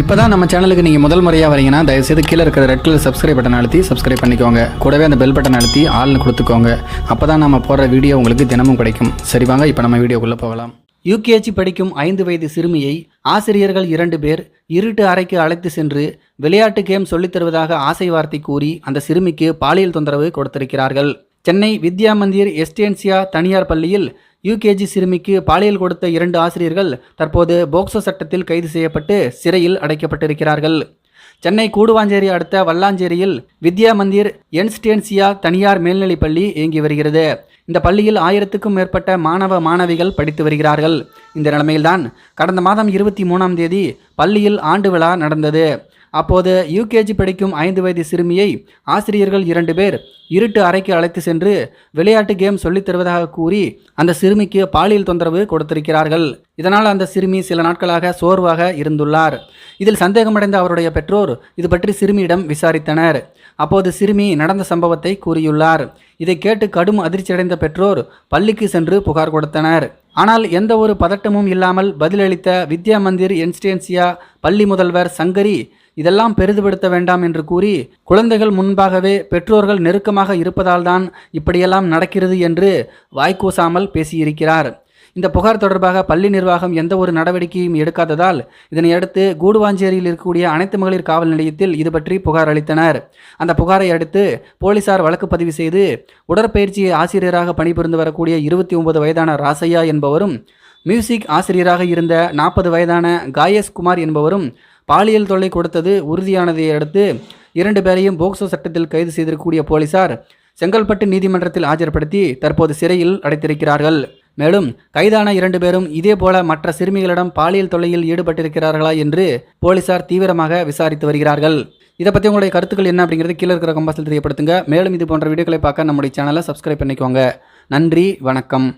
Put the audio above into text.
இப்போ தான் நம்ம சேனலுக்கு நீங்கள் முதல் முறையாக வரீங்கன்னா தயவுசெய்து கீழே இருக்கிற ரெட் கலர் சப்ஸ்கிரைப் பட்டன் அழுத்தி சப்ஸ்கிரைப் பண்ணிக்கோங்க. கூடவே அந்த பெல் பட்டன் அழுத்தி ஆள்னு கொடுத்துக்கோங்க. அப்போ தான் நம்ம போடுற வீடியோ உங்களுக்கு தினமும் கிடைக்கும். சரி வாங்க இப்போ நம்ம வீடியோக்குள்ளே போகலாம். யூகேஜி படிக்கும் ஐந்து வயது சிறுமியை ஆசிரியர்கள் இரண்டு பேர் இருட்டு அறைக்கு அழைத்து சென்று விளையாட்டு கேம் சொல்லித் தருவதாக ஆசை வார்த்தை கூறி அந்த சிறுமிக்கு பாலியல் தொந்தரவு கொடுத்திருக்கிறார்கள். சென்னை வித்யா மந்திர் எஸ்டேன்சியா தனியார் பள்ளியில் யூகேஜி சிறுமிக்கு பாலியல் கொடுத்த இரண்டு ஆசிரியர்கள் தற்போது போக்சோ சட்டத்தில் கைது செய்யப்பட்டு சிறையில் அடைக்கப்பட்டிருக்கிறார்கள். சென்னை கூடுவாஞ்சேரி அடுத்த வல்லாஞ்சேரியில் வித்யா மந்திர் என்ஸ்டேன்சியா தனியார் மேல்நிலைப் பள்ளி இயங்கி வருகிறது. இந்த பள்ளியில் ஆயிரத்துக்கும் மேற்பட்ட மாணவ மாணவிகள் படித்து வருகிறார்கள். இந்த நிலைமையில்தான் கடந்த மாதம் இருபத்தி மூணாம் தேதி பள்ளியில் ஆண்டு விழா நடந்தது. அப்போது யூகேஜி படிக்கும் ஐந்து வயது சிறுமியை ஆசிரியர்கள் இரண்டு பேர் இருட்டு அறைக்கு அழைத்து சென்று விளையாட்டு கேம் சொல்லித் தருவதாக கூறி அந்த சிறுமிக்கு பாலியல் தொந்தரவு கொடுத்திருக்கிறார்கள். இதனால் அந்த சிறுமி சில நாட்களாக சோர்வாக இருந்துள்ளார். இதில் சந்தேகமடைந்த அவருடைய பெற்றோர் இது பற்றி சிறுமியிடம் விசாரித்தனர். அப்போது சிறுமி நடந்த சம்பவத்தை கூறியுள்ளார். இதை கேட்டு கடும் அதிர்ச்சியடைந்த பெற்றோர் பள்ளிக்கு சென்று புகார் கொடுத்தனர். ஆனால் எந்த ஒரு பதட்டமும் இல்லாமல் பதிலளித்த வித்யா மந்திர் என்ஸ்டேன்சியா பள்ளி முதல்வர் சங்கரி இதெல்லாம் பெரிதுபடுத்த வேண்டாம் என்று கூறி குழந்தைகள் முன்பாகவே பெற்றோர்கள் நெருக்கமாக இருப்பதால்தான் இப்படியெல்லாம் நடக்கிறது என்று வாய்க்கூசாமல் பேசியிருக்கிறார். இந்த புகார் தொடர்பாக பள்ளி நிர்வாகம் எந்த ஒரு நடவடிக்கையும் எடுக்காததால் இதனையடுத்து கூடுவாஞ்சேரியில் இருக்கக்கூடிய அனைத்து மகளிர் காவல் நிலையத்தில் இது பற்றி புகார் அளித்தனர். அந்த புகாரை அடுத்து போலீசார் வழக்கு பதிவு செய்து உடற்பயிற்சி ஆசிரியராக பணிபுரிந்து வரக்கூடிய இருபத்தி ஒன்பது வயதான ராசையா என்பவரும் மியூசிக் ஆசிரியராக இருந்த நாற்பது வயதான காயஸ்குமார் என்பவரும் பாலியல் தொல்லை கொடுத்தது உறுதியானதை அடுத்து இரண்டு பேரையும் போக்சோ சட்டத்தில் கைது செய்திருக்கக்கூடிய போலீசார் செங்கல்பட்டு நீதிமன்றத்தில் ஆஜர்படுத்தி தற்போது சிறையில் அடைத்திருக்கிறார்கள். மேலும் கைதான இரண்டு பேரும் இதேபோல மற்ற சிறுமிகளிடம் பாலியல் தொல்லையில் ஈடுபட்டிருக்கிறார்களா என்று போலீசார் தீவிரமாக விசாரித்து வருகிறார்கள். இதை பற்றி உங்களுடைய கருத்துக்கள் என்ன அப்படிங்கிறது கீழே இருக்கிற கம்பாசில் தெரியப்படுத்துங்க. மேலும் இது போன்ற வீடியோக்களை பார்க்க நம்முடைய சேனலை சப்ஸ்கிரைப் பண்ணிக்கோங்க. நன்றி வணக்கம்.